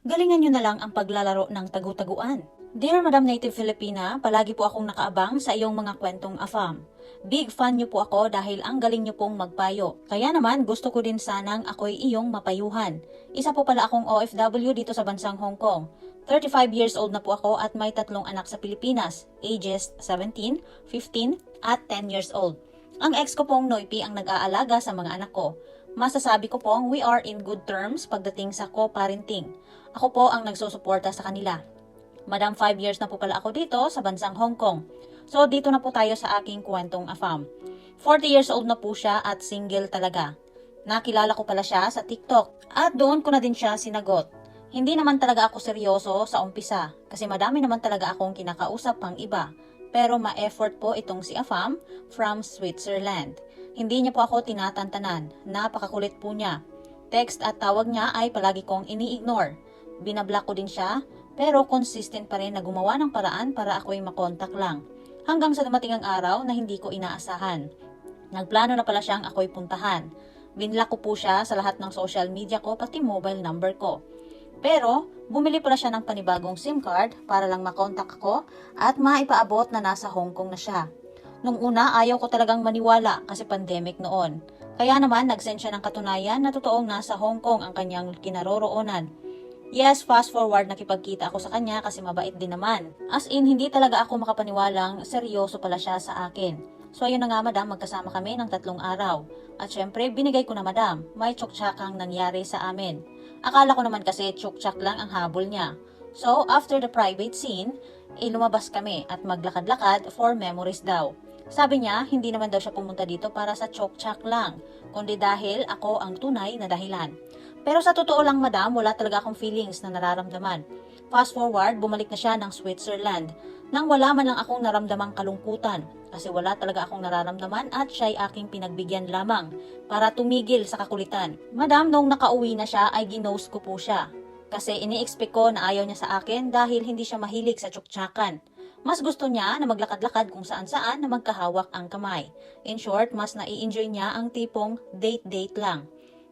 galingan nyo na lang ang paglalaro ng tagu-taguan. Dear Madam Native Filipina, palagi po akong nakaabang sa iyong mga kwentong afam. Big fan niyo po ako dahil ang galing niyo pong magpayo. Kaya naman gusto ko din sanang ako'y iyong mapayuhan. Isa po pala akong OFW dito sa bansang Hong Kong. 35 years old na po ako at may tatlong anak sa Pilipinas, ages 17, 15, at 10 years old. Ang ex ko pong Noipi ang nag-aalaga sa mga anak ko. Masasabi ko pong we are in good terms pagdating sa co-parenting. Ako po ang nagsusuporta sa kanila. Madam 5 years na po pala ako dito sa bansang Hong Kong. So dito na po tayo sa aking kwentong afam. 40 years old na po siya at single talaga. Nakilala ko pala siya sa TikTok at doon ko na din siya sinagot. Hindi naman talaga ako seryoso sa umpisa kasi madami naman talaga akong kinakausap pang iba. Pero ma-effort po itong si Afam from Switzerland. Hindi niya po ako tinatantanan. Napakakulit po niya. Text at tawag niya ay palagi kong ini-ignore. Binablock ko din siya pero consistent pa rin na gumawa ng paraan para ako'y makontak lang. Hanggang sa dumating ang araw na hindi ko inaasahan. Nagplano na pala siyang ako'y puntahan. Binlock ko po siya sa lahat ng social media ko pati mobile number ko. Pero, bumili pala siya ng panibagong SIM card para lang makontak ko at maipaabot na nasa Hong Kong na siya. Nung una, ayaw ko talagang maniwala kasi pandemic noon. Kaya naman, nag-send siya ng katunayan na totoong nasa Hong Kong ang kanyang kinaroroonan. Yes, fast forward nakipagkita ako sa kanya kasi mabait din naman. As in, hindi talaga ako makapaniwalang seryoso pala siya sa akin. So ayun na nga madam, magkasama kami ng tatlong araw. At syempre, binigay ko na madam, may tsuktsakkang nangyari sa amin. Akala ko naman kasi tsuktsak lang ang habol niya. So, after the private scene, eh, kami at maglakad-lakad for memories daw. Sabi niya, hindi naman daw siya pumunta dito para sa tsuktsak lang, kundi dahil ako ang tunay na dahilan. Pero sa totoo lang madam, wala talaga akong feelings na nararamdaman. Fast forward, bumalik na siya ng Switzerland nang wala man lang akong naramdamang kalungkutan kasi wala talaga akong nararamdaman at siya'y aking pinagbigyan lamang para tumigil sa kakulitan. Madam, nung nakauwi na siya ay ginost ko po siya kasi ini-expect ko na ayaw niya sa akin dahil hindi siya mahilig sa tsuktsakan. Mas gusto niya na maglakad-lakad kung saan-saan na magkahawak ang kamay. In short, mas nai-enjoy niya ang tipong date-date lang.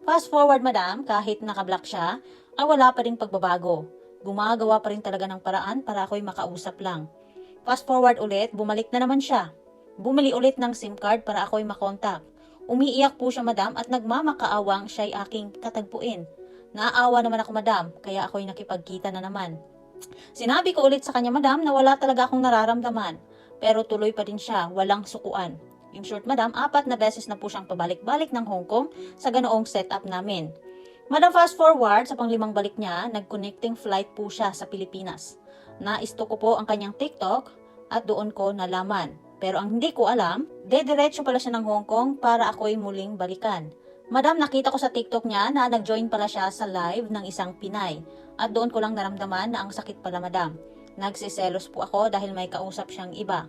Fast forward madam, kahit nakablock siya, ay wala pa rin pagbabago. Gumagawa pa rin talaga ng paraan para ako'y makausap lang. Fast forward ulit, bumalik na naman siya. Bumili ulit ng SIM card para ako'y makontak. Umiiyak po siya madam at nagmamakaawang siya'y aking katagpuin. Naawa naman ako madam, kaya ako'y nakipagkita na naman. Sinabi ko ulit sa kanya madam na wala talaga akong nararamdaman. Pero tuloy pa din siya, walang sukuan. In short madam, apat na beses na po siyang pabalik-balik ng Hong Kong sa ganoong setup namin. Madam fast forward, sa panglimang balik niya, nag-connecting flight po siya sa Pilipinas. Naisto ko po ang kanyang TikTok at doon ko nalaman. Pero ang hindi ko alam, dediretso pala siya ng Hong Kong para ako'y muling balikan. Madam, nakita ko sa TikTok niya na nag-join pala siya sa live ng isang Pinay. At doon ko lang naramdaman na ang sakit pala madam. Nagsiselos po ako dahil may kausap siyang iba.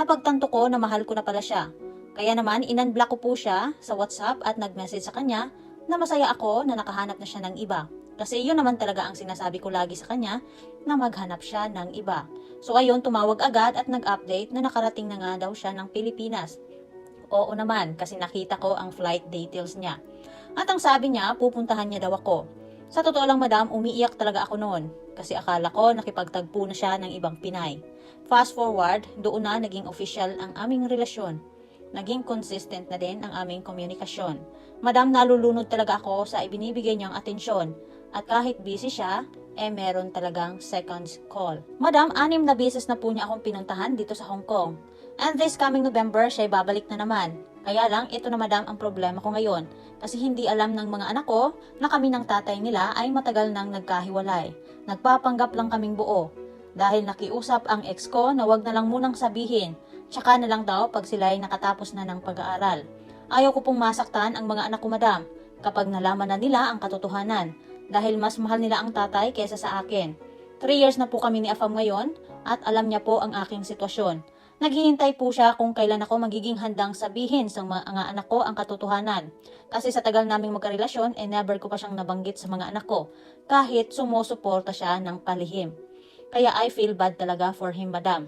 Napagtanto ko na mahal ko na pala siya. Kaya naman, inunblock ko po siya sa WhatsApp at nag-message sa kanya na masaya ako na nakahanap na siya ng iba. Kasi yun naman talaga ang sinasabi ko lagi sa kanya na maghanap siya ng iba. So ayun, tumawag agad at nag-update na nakarating na nga daw siya ng Pilipinas. Oo naman, kasi nakita ko ang flight details niya. At ang sabi niya, pupuntahan niya daw ako. Sa totoo lang madam, umiiyak talaga ako noon. Kasi akala ko nakipagtagpo na siya ng ibang Pinay. Fast forward, doon na naging official ang aming relasyon. Naging consistent na din ang aming komunikasyon. Madam, nalulunod talaga ako sa ibinibigay niyang atensyon. At kahit busy siya, eh meron talagang seconds call. Madam, anim na beses na po niya akong pinuntahan dito sa Hong Kong. And this coming November, siya'y babalik na naman. Kaya lang, ito na madam ang problema ko ngayon. Kasi hindi alam ng mga anak ko na kami ng tatay nila ay matagal nang nagkahiwalay. Nagpapanggap lang kaming buo. Dahil nakiusap ang ex ko na wag na lang munang sabihin. Tsaka na lang daw pag sila ay nakatapos na ng pag-aaral. Ayaw ko pong masaktan ang mga anak ko madam kapag nalaman na nila ang katotohanan dahil mas mahal nila ang tatay kaysa sa akin. 3 years na po kami ni Afam ngayon at alam niya po ang aking sitwasyon. Naghihintay po siya kung kailan ako magiging handang sabihin sa mga anak ko ang katotohanan. Kasi sa tagal naming magkarelasyon, eh never ko pa siyang nabanggit sa mga anak ko, kahit sumusuporta siya ng palihim. Kaya I feel bad talaga for him, madam.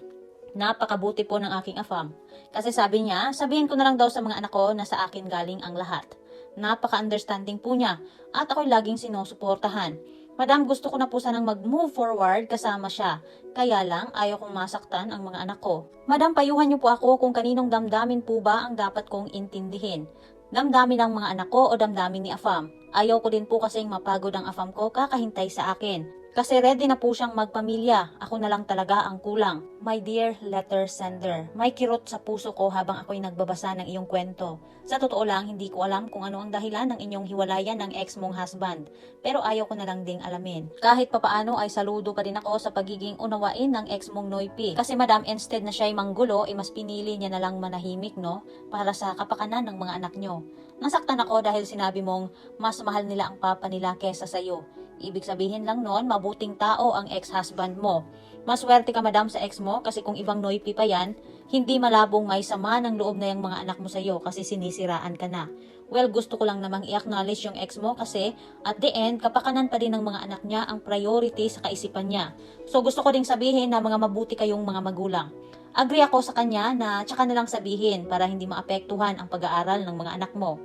Napakabuti po ng aking afam. Kasi sabi niya, sabihin ko na lang daw sa mga anak ko na sa akin galing ang lahat. Napaka-understanding po niya at ako'y laging sinusuportahan. Madam, gusto ko na po sanang mag-move forward kasama siya. Kaya lang, ayaw kong masaktan ang mga anak ko. Madam, payuhan niyo po ako kung kaninong damdamin po ba ang dapat kong intindihin. Damdamin ng mga anak ko o damdamin ni Afam. Ayaw ko din po kasing mapagod ang Afam ko kakahintay sa akin. Kasi ready na po siyang magpamilya. Ako na lang talaga ang kulang. My dear letter sender, may kirot sa puso ko habang ako'y nagbabasa ng iyong kwento. Sa totoo lang, hindi ko alam kung ano ang dahilan ng inyong hiwalayan ng ex mong husband. Pero ayaw ko na lang ding alamin. Kahit papaano ay saludo pa rin ako sa pagiging unawain ng ex mong Noipi. Kasi madam, instead na siya'y manggulo, eh mas pinili niya na lang manahimik, no? Para sa kapakanan ng mga anak nyo. Nasaktan ako dahil sinabi mong mas mahal nila ang papa nila kesa sa'yo. Ibig sabihin lang noon, mabuting tao ang ex-husband mo. Maswerte ka madam sa ex mo kasi kung ibang noipi pa yan, hindi malabong may sama ng loob na yung mga anak mo sa'yo kasi sinisiraan ka na. Well, gusto ko lang namang i-acknowledge yung ex mo kasi at the end, kapakanan pa din ng mga anak niya ang priority sa kaisipan niya. So gusto ko ding sabihin na mga mabuti kayong mga magulang. Agree ako sa kanya na tsaka na lang sabihin para hindi maapektuhan ang pag-aaral ng mga anak mo.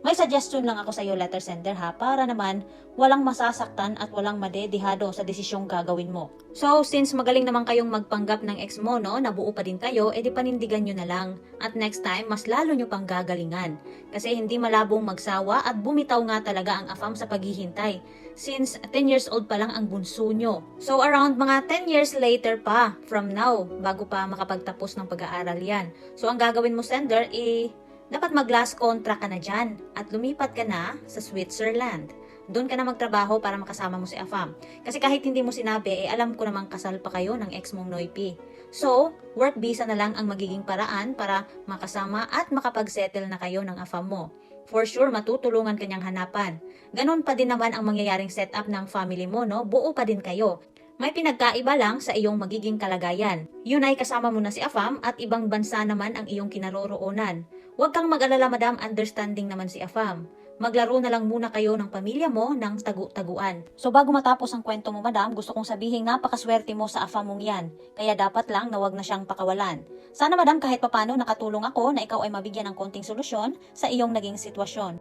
May suggestion lang ako sa iyo, letter sender ha, para naman walang masasaktan at walang madedihado sa desisyong gagawin mo. So, since magaling naman kayong magpanggap ng ex mo, no, nabuo pa din kayo, edi panindigan nyo na lang. At next time, mas lalo nyo pang gagalingan. Kasi hindi malabong magsawa at bumitaw nga talaga ang afam sa paghihintay. Since 10 years old pa lang ang bunso nyo. So, around mga 10 years later pa, from now, bago pa makapagtapos ng pag-aaral yan. So, ang gagawin mo, sender, eh, dapat mag-last contract ka na dyan at lumipat ka na sa Switzerland. Doon ka na magtrabaho para makasama mo si Afam. Kasi kahit hindi mo sinabi, eh alam ko namang kasal pa kayo ng ex mong Noipi. So, work visa na lang ang magiging paraan para makasama at makapag-settle na kayo ng Afam mo. For sure, matutulungan kanyang hanapan. Ganon pa din naman ang mangyayaring setup ng family mo, no? Buo pa din kayo. May pinagkaiba lang sa iyong magiging kalagayan. Yun ay kasama mo na si Afam at ibang bansa naman ang iyong kinaroroonan. Huwag kang mag-alala madam, understanding naman si Afam. Maglaro na lang muna kayo ng pamilya mo ng tagu-taguan. So bago matapos ang kwento mo madam, gusto kong sabihin napakaswerte mo sa Afam mong yan. Kaya dapat lang na wag na siyang pakawalan. Sana madam kahit papano nakatulong ako na ikaw ay mabigyan ng konting solusyon sa iyong naging sitwasyon.